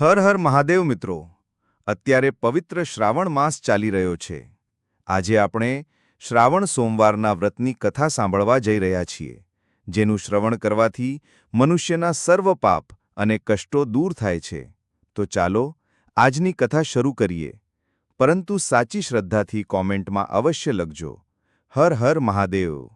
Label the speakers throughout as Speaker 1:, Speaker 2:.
Speaker 1: હર હર મહાદેવ મિત્રો, અત્યારે પવિત્ર શ્રાવણ માસ ચાલી રહ્યો છે. આજે આપણે શ્રાવણ સોમવારના વ્રતની કથા સાંભળવા જઈ રહ્યા છીએ, જેનું શ્રવણ કરવાથી મનુષ્યના સર્વ પાપ અને કષ્ટો દૂર થાય છે. તો ચાલો, આજની કથા શરૂ કરીએ. પરંતુ સાચી શ્રદ્ધાથી કોમેન્ટમાં અવશ્ય લખજો, હર હર મહાદેવ.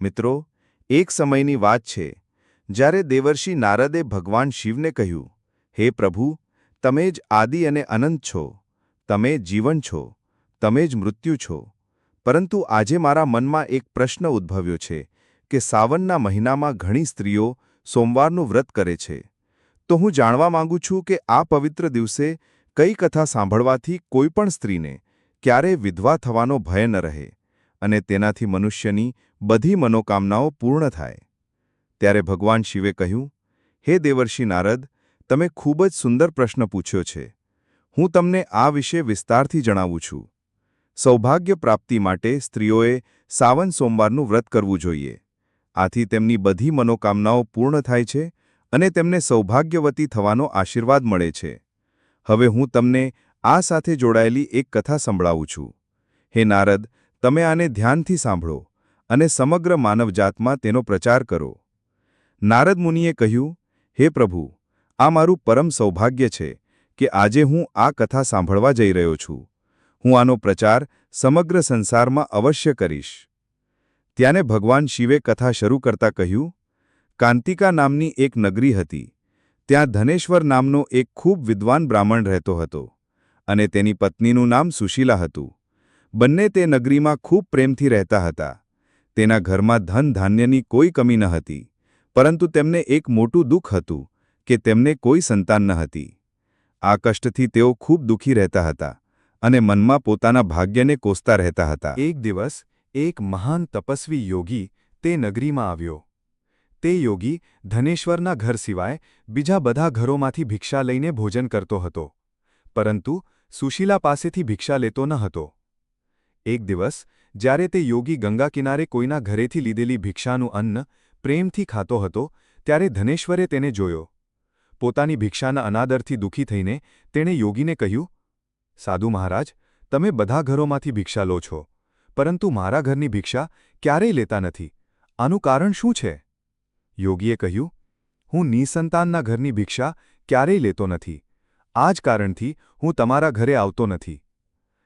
Speaker 1: મિત્રો, એક સમયની વાત છે, જ્યારે દેવર્ષિ નારદે ભગવાન શિવને કહ્યું હે પ્રભુ, તમે જ આદિ અને અનંત છો, તમે જીવન છો, તમે જ મૃત્યુ છો. પરંતુ આજે મારા મનમાં એક પ્રશ્ન ઉદ્ભવ્યો છે કે સાવનના મહિનામાં ઘણી સ્ત્રીઓ સોમવારનું વ્રત કરે છે. તો હું જાણવા માંગુ છું કે આ પવિત્ર દિવસે કઈ કથા સાંભળવાથી કોઈ પણ સ્ત્રીને ક્યારેય વિધવા થવાનો ભય ન રહે અને તેનાથી મનુષ્યની બધી મનોકામનાઓ પૂર્ણ થાય. ત્યારે ભગવાન શિવે કહ્યું, હે દેવર્ષિ નારદ તમે ખૂબ જ સુંદર પ્રશ્ન પૂછ્યો છે. હું તમને આ વિશે વિસ્તારથી જણાવું છું. સૌભાગ્ય પ્રાપ્તિ માટે સ્ત્રીઓએ સાવન સોમવારનું વ્રત કરવું જોઈએ. આથી તેમની બધી મનોકામનાઓ પૂર્ણ થાય છે અને તેમને સૌભાગ્યવતી થવાનો આશીર્વાદ મળે છે. હવે હું તમને આ સાથે જોડાયેલી એક કથા સંભળાવું છું. હે નારદ, તમે આને ધ્યાનથી સાંભળો અને સમગ્ર માનવજાતમાં તેનો પ્રચાર કરો. નારદ મુનિએ કહ્યું, હે પ્રભુ આ મારું પરમ સૌભાગ્ય છે કે આજે હું આ કથા સાંભળવા જઈ રહ્યો છું. હું આનો પ્રચાર સમગ્ર સંસારમાં અવશ્ય કરીશ. ત્યાંને ભગવાન શિવે કથા શરૂ કરતા કહ્યું, કાંતિકા નામની એક નગરી હતી. ત્યાં ધનેશ્વર નામનો એક ખૂબ વિદ્વાન બ્રાહ્મણ રહેતો હતો અને તેની પત્નીનું નામ સુશીલા હતું. બંને તે નગરીમાં ખૂબ પ્રેમથી રહેતા હતા. તેના ઘરમાં ધન ધાન્યની કોઈ કમી ન હતી, પરંતુ તેમને એક મોટું દુઃખ હતું કે તેમને કોઈ સંતાન ન હતી. આ કષ્ટથી તેઓ ખૂબ દુઃખી રહેતા હતા અને મનમાં પોતાના ભાગ્યને કોસતા રહેતા હતા. એક દિવસ, એક મહાન તપસ્વી યોગી તે નગરીમાં આવ્યો. તે યોગી ધનેશ્વરના ઘર સિવાય બીજા બધા ઘરોમાંથી ભિક્ષા લઈને ભોજન કરતો હતો. પરંતુ સુશીલા પાસેથી ભિક્ષા લેતો ન હતો. એક દિવસ, જ્યારે તે યોગી ગંગા કિનારે કોઈના ઘરેથી લીધેલી ભિક્ષાનું અન્ન પ્રેમથી ખાતો હતો, ત્યારે ધનેશ્વરે તેને જોયો. પોતાની ભિક્ષાના અનાદરથી દુઃખી થઈને તેણે યોગીને કહ્યું, સાધુ મહારાજ, તમે બધા ઘરોમાંથી ભિક્ષા લો છો, પરંતુ મારા ઘરની ભિક્ષા ક્યારેય લેતા નથી. આનું કારણ શું છે? યોગીએ કહ્યું, હું નિસંતાનના ઘરની ભિક્ષા ક્યારેય લેતો નથી. આ જ કારણથી હું તમારા ઘરે આવતો નથી.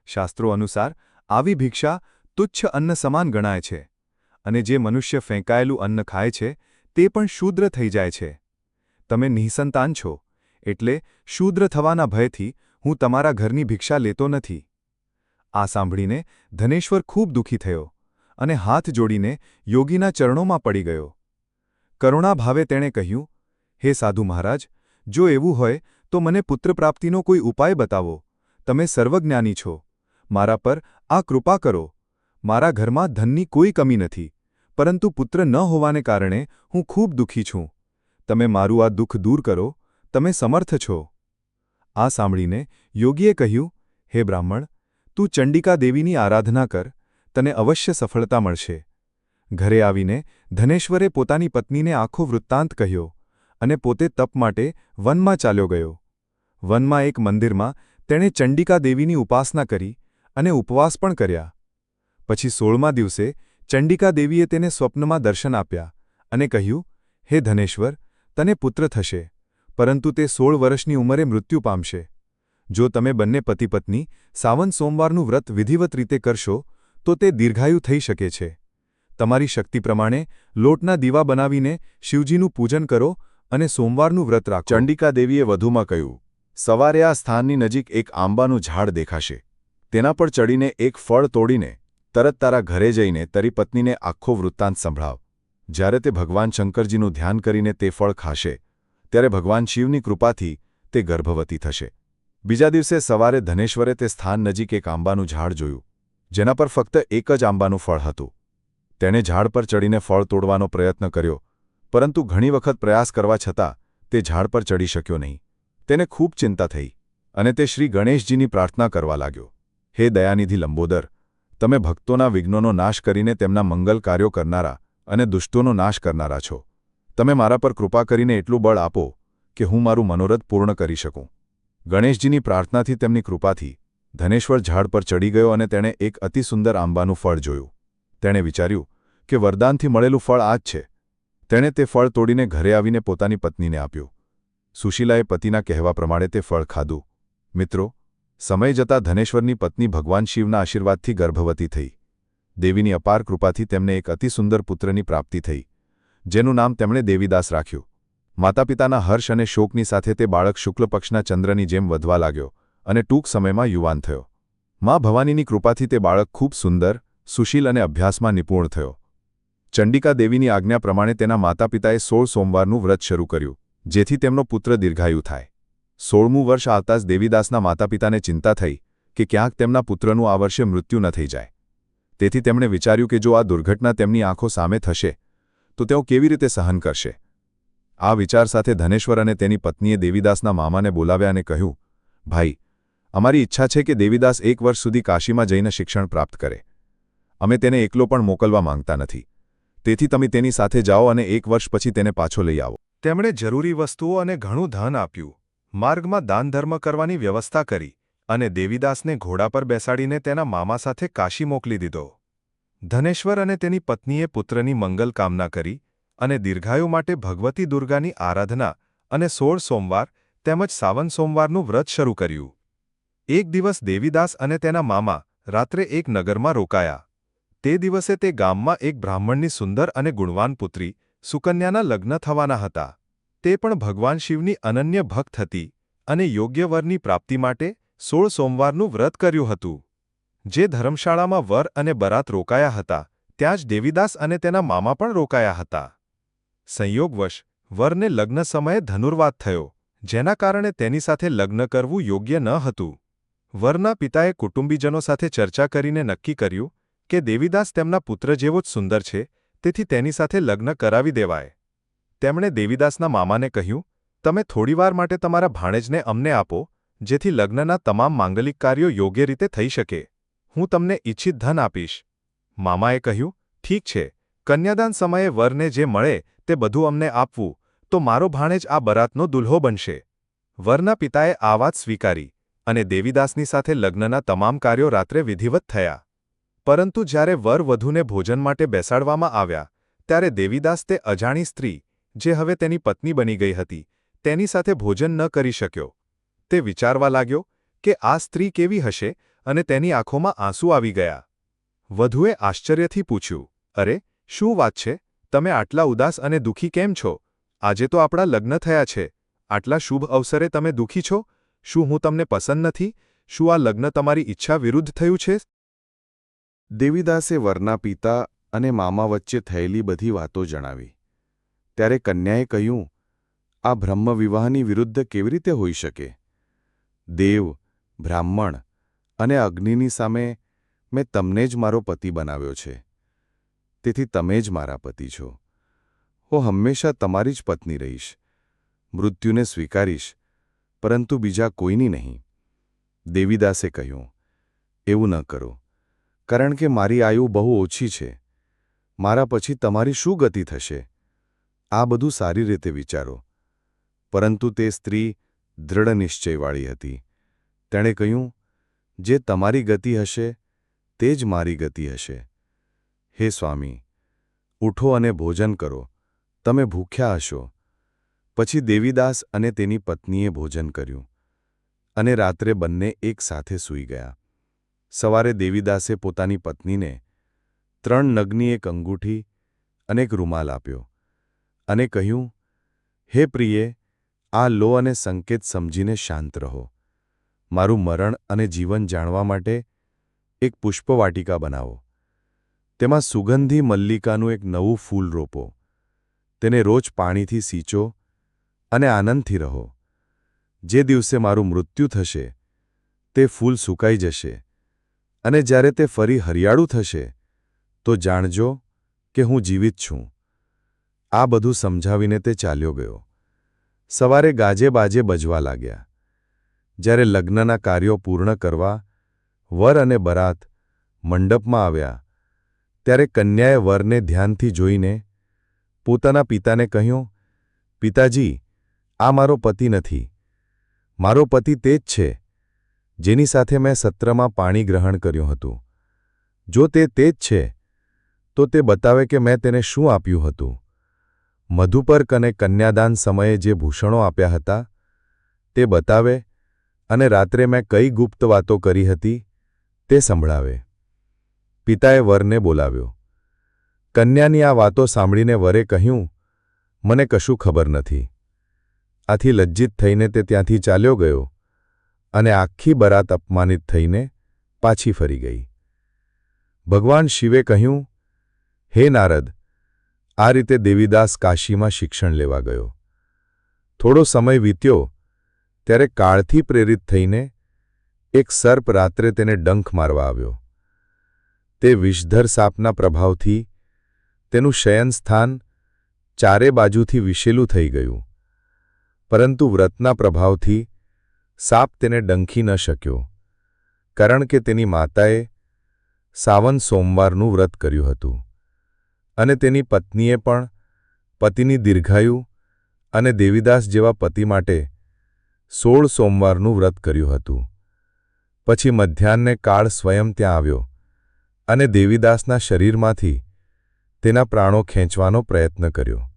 Speaker 1: શાસ્ત્રો અનુસાર, આવી ભિક્ષા તુચ્છ અન્ન સમાન ગણાય છે, અને જે મનુષ્ય ફેંકાયેલું અન્ન ખાય છે, તે પણ શૂદ્ર થઈ જાય છે. તમે નિઃસંતાન છો, એટલે શૂદ્ર થવાના ભયથી હું તમારા ઘરની ભિક્ષા લેતો નથી. આ સાંભળીને ધનેશ્વર ખૂબ દુઃખી થયો અને હાથ જોડીને યોગીના ચરણોમાં પડી ગયો. કરુણાભાવે તેણે કહ્યું, હે સાધુ મહારાજ, જો એવું હોય તો મને પુત્રપ્રાપ્તિનો કોઈ ઉપાય બતાવો. તમે સર્વજ્ઞાની છો. મારા પર આ કૃપા કરો. મારા ઘરમાં ધનની કોઈ કમી નથી. પરંતુ પુત્ર ન હોવાને કારણે હું ખૂબ દુઃખી છું. તમે મારું આ દુઃખ દૂર કરો, તમે સમર્થ છો. આ સાંભળીને યોગીએ કહ્યું, હે બ્રાહ્મણ, તું ચંડિકા દેવીની આરાધના કર, તને અવશ્ય સફળતા મળશે. ઘરે આવીને ધનેશ્વરે પોતાની પત્નીને આખો વૃત્તાંત કહ્યો અને પોતે તપ માટે વનમાં ચાલ્યો ગયો. વનમાં એક મંદિરમાં તેણે ચંડિકા દેવીની ઉપાસના કરી અને ઉપવાસ પણ કર્યા. પછી સોળમા દિવસે ચંડિકા દેવીએ તેને સ્વપ્નમાં દર્શન આપ્યા અને કહ્યું, હે ધનેશ્વર તને પુત્ર થશે, પરંતુ તે સોળ વર્ષની ઉંમરે મૃત્યુ પામશે. જો તમે બંને પતિ પત્ની સાવન સોમવારનું વ્રત વિધિવત રીતે કરશો, તો તે દીર્ઘાયુ થઈ શકે છે. તમારી શક્તિ પ્રમાણે લોટના દીવા બનાવીને શિવજીનું પૂજન કરો અને સોમવારનું વ્રત રાખો.
Speaker 2: ચંડિકા દેવીએ વધુમાં કહ્યું, સવારે આ સ્થાનની નજીક એક આંબાનું ઝાડ દેખાશે. તેના પર ચડીને એક ફળ તોડીને તરત તારા ઘરે જઈને તારી પત્નીને આખો વૃત્તાંત સંભળાવ. જ્યારે તે ભગવાન શંકરજીનું ધ્યાન કરીને તે ફળ ખાશે, ત્યારે ભગવાન શિવની કૃપાથી તે ગર્ભવતી થશે. બીજા દિવસે સવારે ધનેશ્વરે તે સ્થાન નજીક એક આંબાનું ઝાડ જોયું, જેના પર ફક્ત એક જ આંબાનું ફળ હતું. તેણે ઝાડ પર ચડીને ફળ તોડવાનો પ્રયત્ન કર્યો, પરંતુ ઘણી વખત પ્રયાસ કરવા છતાં તે ઝાડ પર ચડી શક્યો નહીં. તેને ખૂબ ચિંતા થઈ અને તે શ્રી ગણેશજીની પ્રાર્થના કરવા લાગ્યો, હે દયાનિધિ લંબોદર, તમે ભક્તોના વિઘ્નોનો નાશ કરીને તેમના મંગલ કાર્યો કરનારા અને દુષ્ટોનો નાશ કરનારા છો. તમે મારા પર કૃપા કરીને એટલું બળ આપો કે હું મારું મનોરથ પૂર્ણ કરી શકું. ગણેશજીની પ્રાર્થનાથી તેમની કૃપાથી ધનેશ્વર ઝાડ પર ચડી ગયો અને તેણે એક અતિસુંદર આંબાનું ફળ જોયું. તેણે વિચાર્યું કે વરદાનથી મળેલું ફળ આ જ છે. તેણે તે ફળ તોડીને ઘરે આવીને પોતાની પત્નીને આપ્યું. સુશીલાએ પતિના કહેવા પ્રમાણે તે ફળ ખાધું. મિત્રો, સમય જતાં ધનેશ્વરની પત્ની ભગવાન શિવના આશીર્વાદથી ગર્ભવતી થઈ. દેવીની અપાર કૃપાથી તેમને એક અતિ સુંદર પુત્રની પ્રાપ્તિ થઈ, જેનું નામ તેમણે દેવીદાસ રાખ્યું. માતાપિતાના હર્ષ અને શોકની સાથે તે બાળક શુક્લ પક્ષના ચંદ્રની જેમ વધવા લાગ્યો અને ટૂંક સમયમાં યુવાન થયો. મા ભવાનીની કૃપાથી તે બાળક ખૂબ સુંદર, સુશીલ અને અભ્યાસમાં નિપુણ થયો. ચંડિકા દેવીની આજ્ઞા પ્રમાણે તેના માતાપિતાએ સોળ સોમવારનું વ્રત શરૂ કર્યું, જેથી તેમનો પુત્ર દીર્ઘાયુ થાય. સોળમું વર્ષ આવતા જ દેવીદાસના માતાપિતાને ચિંતા થઈ કે ક્યાંક તેમના પુત્રનું આ વર્ષે મૃત્યુ ન થઈ જાય. તેથી તેમણે વિચાર્યું કે જો આ દુર્ઘટના તેમની આંખો સામે થશે, તો તેઓ કેવી રીતે સહન કરશે? આ વિચાર સાથે ધનેશ્વર અને તેની પત્નીએ દેવીદાસના મામાને બોલાવ્યા અને કહ્યું, ભાઈ, અમારી ઈચ્છા છે કે દેવીદાસ એક વર્ષ સુધી કાશીમાં જઈને શિક્ષણ પ્રાપ્ત કરે. અમે તેને એકલો પણ મોકલવા માંગતા નથી. તેથી તમે તેની સાથે જાઓ અને એક વર્ષ પછી તેને પાછો લઈ આવો.
Speaker 1: તેમણે જરૂરી વસ્તુઓ અને ઘણું ધન આપ્યું. માર્ગમાં દાનધર્મ કરવાની વ્યવસ્થા કરી. અને દેવીદાસને ઘોડા પર બેસાડીને તેના મામા સાથે કાશી મોકલી દીધો. ધનેશ્વર અને તેની પત્નીએ પુત્રની મંગલ કામના કરી અને દીર્ઘાયુ માટે ભગવતી દુર્ગાની આરાધના અને સોળ સોમવાર તેમજ સાવન સોમવારનું વ્રત શરૂ કર્યું. એક દિવસ દેવીદાસ અને તેના મામા રાત્રે એક નગરમાં રોકાયા. તે દિવસે તે ગામમાં એક બ્રાહ્મણની સુંદર અને ગુણવાન પુત્રી સુકન્યાના લગ્ન થવાના હતા. તે પણ ભગવાન શિવની અનન્ય ભક્ત હતી અને યોગ્ય વરની પ્રાપ્તિ માટે સોળ સોમવારનું વ્રત કર્યું હતું. જે ધર્મશાળામાં વર અને બરાત રોકાયા હતા, ત્યાં જ દેવીદાસ અને તેના મામા પણ રોકાયા હતા. સંયોગવશ, વરને લગ્ન સમયે ધનુર્વાદ થયો, જેના કારણે તેની સાથે લગ્ન કરવું યોગ્ય ન હતું. વરના પિતાએ કુટુંબીજનો સાથે ચર્ચા કરીને નક્કી કર્યું કે દેવીદાસ તેમના પુત્ર જેવો જ સુંદર છે, તેથી તેની સાથે લગ્ન કરાવી દેવાય. તેમણે દેવીદાસના મામાને કહ્યું, તમે થોડીવાર માટે તમારા ભાણેજને અમને આપો જેથી લગ્નના તમામ માંગલિક કાર્યો યોગ્ય રીતે થઈ શકે. હું તમને ઇચ્છિત ધન આપીશ. મામાએ કહ્યું, ઠીક છે. કન્યાદાન સમયે વરને જે મળે તે બધું અમને આપવું. તો મારો ભાણેજ આ બરાતનો દુલ્હો બનશે. વરના પિતાએ આ વાત સ્વીકારી અને દેવીદાસની સાથે લગ્નના તમામ કાર્યો રાત્રે વિધિવત થયા. પરંતુ જ્યારે વર વધુને ભોજન માટે બેસાડવામાં આવ્યા, ત્યારે દેવીદાસ તે અજાણી સ્ત્રી, જે હવે તેની પત્ની બની ગઈ હતી, તેની સાથે ભોજન ન કરી શક્યો. તે વિચારવા લાગ્યો કે આ સ્ત્રી કેવી હશે અને તેની આંખોમાં આંસુ આવી ગયા. વધુએ આશ્ચર્યથી પૂછ્યું, અરે, શું વાત છે? તમે આટલા ઉદાસ અને દુઃખી કેમ છો? આજે તો આપણા લગ્ન થયા છે. આટલા શુભ અવસરે તમે દુઃખી છો? શું હું તમને પસંદ નથી? શું આ લગ્ન તમારી ઈચ્છા વિરુદ્ધ થયું છે?
Speaker 3: દેવીદાસે વરના પિતા અને મામા વચ્ચે થયેલી બધી વાતો જણાવી. ત્યારે કન્યાએ કહ્યું, આ બ્રહ્મવિવાહની વિરુદ્ધ કેવી રીતે હોઈ શકે? દેવ, બ્રાહ્મણ અને અગ્નિની સામે મેં તમને જ મારો પતિ બનાવ્યો છે. તેથી તમે જ મારા પતિ છો. હું હંમેશા તમારી જ પત્ની રહીશ. મૃત્યુને સ્વીકારીશ, પરંતુ બીજા કોઈની નહીં. દેવીદાસે કહ્યું, એવું ન કરો, કારણ કે મારી આયુ બહુ ઓછી છે. મારા પછી તમારી શું ગતિ થશે? આ બધું સારી રીતે વિચારો. પરંતુ તે સ્ત્રી દૃઢ નિશ્ચયવાળી હતી. તેણે કહ્યું, જે તમારી ગતિ હશે, તે જ મારી ગતિ હશે. હે સ્વામી, ઉઠો અને ભોજન કરો. તમે ભૂખ્યા હશો. પછી દેવીદાસ અને તેની પત્નીએ ભોજન કર્યું અને રાત્રે બંને એક સાથે સૂઈ ગયા. સવારે દેવીદાસે પોતાની પત્નીને ત્રણ નગ્ની એક અંગૂઠી અને એક રૂમાલ આપ્યો અને કહ્યું, હે પ્રિયે, આ લો અને સંકેત સમજીને શાંત રહો. મારું મરણ અને જીવન જાણવા માટે એક પુષ્પવાટિકા બનાવો. તેમાં સુગંધી મલ્લિકાનું એક નવું ફૂલ રોપો. તેને રોજ પાણીથી સીંચો અને આનંદથી રહો. જે દિવસે મારું મૃત્યુ થશે, તે ફૂલ સુકાઈ જશે અને જ્યારે તે ફરી હરિયાળું થશે, તો જાણજો કે હું જીવિત છું. આ બધું સમજાવીને તે ચાલ્યો ગયો. સવારે ગાજે બાજે બજવા લાગ્યા. જ્યારે લગ્નના કાર્યો પૂર્ણ કરવા, વર અને બરાત મંડપમાં આવ્યા, ત્યારે કન્યાએ વરને ધ્યાનથી જોઈને પોતાના પિતાને કહ્યું, પિતાજી,
Speaker 4: આ મારો પતિ નથી. મારો પતિ તે જ છે, જેની સાથે મેં સત્રમાં પાણી ગ્રહણ કર્યું હતું. જો તે તે જ છે, તો તે બતાવે કે મેં તેને શું આપ્યું હતું. મધુપર્ક અને કન્યાદાન સમયે જે ભૂષણો આપ્યા હતા, તે બતાવે અને રાત્રે મેં કઈ ગુપ્ત વાતો કરી હતી તે સંભળાવે. પિતાએ વરને બોલાવ્યો. કન્યાની આ વાતો સાંભળીને વરે કહ્યું, મને કશું ખબર નથી. આથી લજ્જિત થઈને તે ત્યાંથી ચાલ્યો ગયો અને આખી બરાત અપમાનિત થઈને પાછી ફરી ગઈ. ભગવાન શિવે કહ્યું, હે નારદ, આ રીતે દેવીદાસ કાશીમાં શિક્ષણ લેવા ગયો. થોડો સમય વીત્યો ત્યારે કાળથી પ્રેરિત થઈને એક સર્પ રાત્રે તેને ડંખ મારવા આવ્યો. તે વિષધર સાપના પ્રભાવથી તેનું શયનસ્થાન ચારે બાજુથી વિશેલું થઈ ગયું. પરંતુ વ્રતના પ્રભાવથી સાપ તેને ડંખી ન શક્યો, કારણ કે તેની માતાએ સાવન સોમવારનું વ્રત કર્યું હતું અને તેની પત્નીએ પણ પતિની દીર્ઘાયુ અને દેવીદાસ જેવા પતિ માટે સોળ સોમવારનું વ્રત કર્યું હતું. પછી મધ્યાહ્ને કાળ સ્વયં ત્યાં આવ્યો અને દેવીદાસના શરીરમાંથી તેના પ્રાણો ખેંચવાનો પ્રયત્ન કર્યો.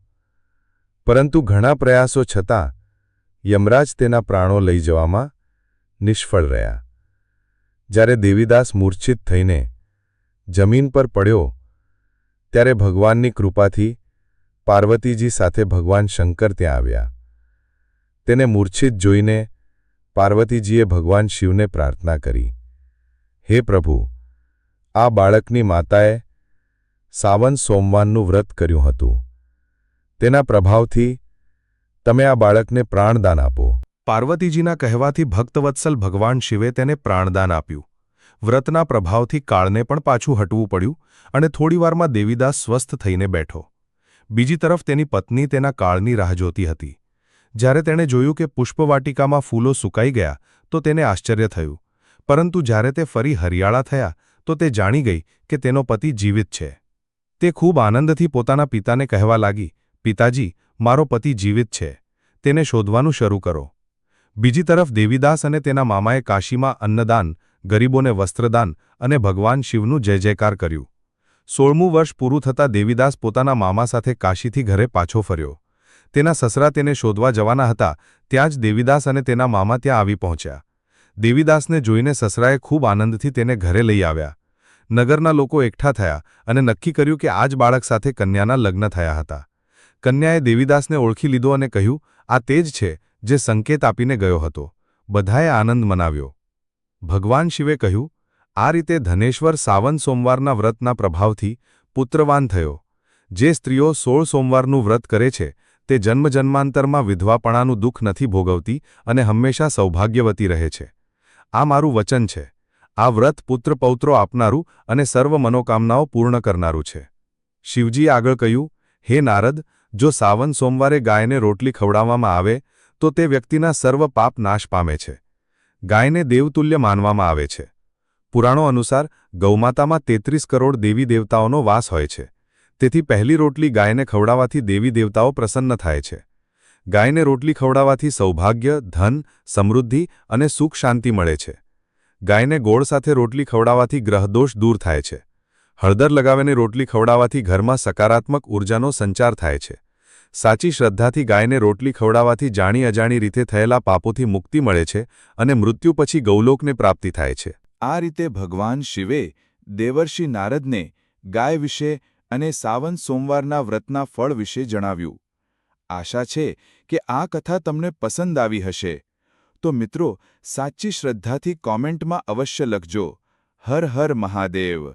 Speaker 4: પરંતુ ઘણા પ્રયાસો છતાં યમરાજ તેના પ્રાણો લઈ જવામાં નિષ્ફળ રહ્યા. જ્યારે દેવીદાસ મૂર્છિત થઈને જમીન પર પડ્યો, ત્યારે ભગવાનની કૃપાથી પાર્વતીજી સાથે ભગવાન શંકર ત્યાં આવ્યા. તેને મૂર્છિત જોઈને પાર્વતીજીએ ભગવાન શિવને પ્રાર્થના કરી, હે પ્રભુ, આ બાળકની માતાએ સાવન સોમવારનું વ્રત કર્યું હતું. તેના પ્રભાવથી તમે આ બાળકને પ્રાણદાન આપો.
Speaker 1: પાર્વતીજીના કહેવાથી ભક્તવત્સલ ભગવાન શિવે તેને પ્રાણદાન આપ્યું. વ્રતના પ્રભાવથી કાળને પણ પાછું હટવું પડ્યું અને થોડીવારમાં દેવીદાસ સ્વસ્થ થઈને બેઠો. બીજી તરફ તેની પત્ની તેના કાળની રાહ જોતી હતી. જ્યારે તેણે જોયું કે પુષ્પવાટિકામાં ફૂલો સુકાઈ ગયા, તો તેને આશ્ચર્ય થયું. પરંતુ જ્યારે તે ફરી હરિયાળા થયા, તો તે જાણી ગઈ કે તેનો પતિ જીવિત છે. તે ખૂબ આનંદથી પોતાના પિતાને કહેવા લાગી, પિતાજી, મારો પતિ જીવિત છે. તેને શોધવાનું શરૂ કરો. બીજી તરફ દેવીદાસ અને તેના મામાએ કાશીમાં અન્નદાન, ગરીબોને વસ્ત્રદાન અને ભગવાન શિવનું જય જયકાર કર્યું. સોળમું વર્ષ પૂરું થતાં દેવીદાસ પોતાના મામા સાથે કાશીથી ઘરે પાછો ફર્યો. તેના સસરા તેને શોધવા જવાના હતા, ત્યાં જ દેવીદાસ અને તેના મામા ત્યાં આવી પહોંચ્યા. દેવીદાસને જોઈને સસરાએ ખૂબ આનંદથી તેને ઘરે લઈ આવ્યા. નગરના લોકો એકઠા થયા અને નક્કી કર્યું કે આ જ બાળક સાથે કન્યાના લગ્ન થયા હતા. કન્યાએ દેવીદાસને ઓળખી લીધો અને કહ્યું, આ તે જ છે જે સંકેત આપીને ગયો હતો. બધાએ આનંદ મનાવ્યો. ભગવાન શિવે કહ્યું, આ રીતે ધનેશ્વર સાવન સોમવારના વ્રતના પ્રભાવથી પુત્રવાન થયો. જે સ્ત્રીઓ સોળ સોમવારનું વ્રત કરે છે તે જન્મજન્માંતરમાં વિધવાપણાનું દુઃખ નથી ભોગવતી અને હંમેશા સૌભાગ્યવતી રહે છે. આ મારું વચન છે. આ વ્રત પુત્ર પૌત્રો આપનારું અને સર્વ મનોકામનાઓ પૂર્ણ કરનારું છે. શિવજી આગળ કહ્યું, હે નારદ, જો સાવન સોમવારે ગાયને રોટલી ખવડાવવામાં આવે, તો તે વ્યક્તિના સર્વ પાપ નાશ પામે છે. ગાયને દેવતુલ્ય માનવામાં આવે છે. પુરાણો અનુસાર ગૌમાતામાં તેત્રીસ કરોડ દેવી દેવતાઓનો વાસ હોય છે. તેથી પહેલી રોટલી ગાયને ખવડાવવાથી દેવી દેવતાઓ પ્રસન્ન થાય છે. ગાયને રોટલી ખવડાવવાથી સૌભાગ્ય, ધન, સમૃદ્ધિ અને સુખ શાંતિ મળે છે. ગાયને ગોળ સાથે રોટલી ખવડાવવાથી ગ્રહદોષ દૂર થાય છે. હળદર લગાવીને રોટલી ખવડાવવાથી ઘરમાં સકારાત્મક ઉર્જાનો સંચાર થાય છે. સાચી શ્રદ્ધાથી ગાયને રોટલી ખવડાવવાથી જાણી અજાણી રીતે થયેલા પાપોથી મુક્તિ મળે છે અને મૃત્યુ પછી ગૌલોકને પ્રાપ્તિ થાય છે.
Speaker 5: આ રીતે ભગવાન શિવે દેવર્ષિ નારદને ગાય વિશે અને સાવન સોમવારના વ્રતના ફળ વિશે જણાવ્યું. આશા છે કે આ કથા તમને પસંદ આવી હશે. તો મિત્રો, સાચી શ્રદ્ધાથી કોમેન્ટમાં અવશ્ય લખજો. હર હર મહાદેવ.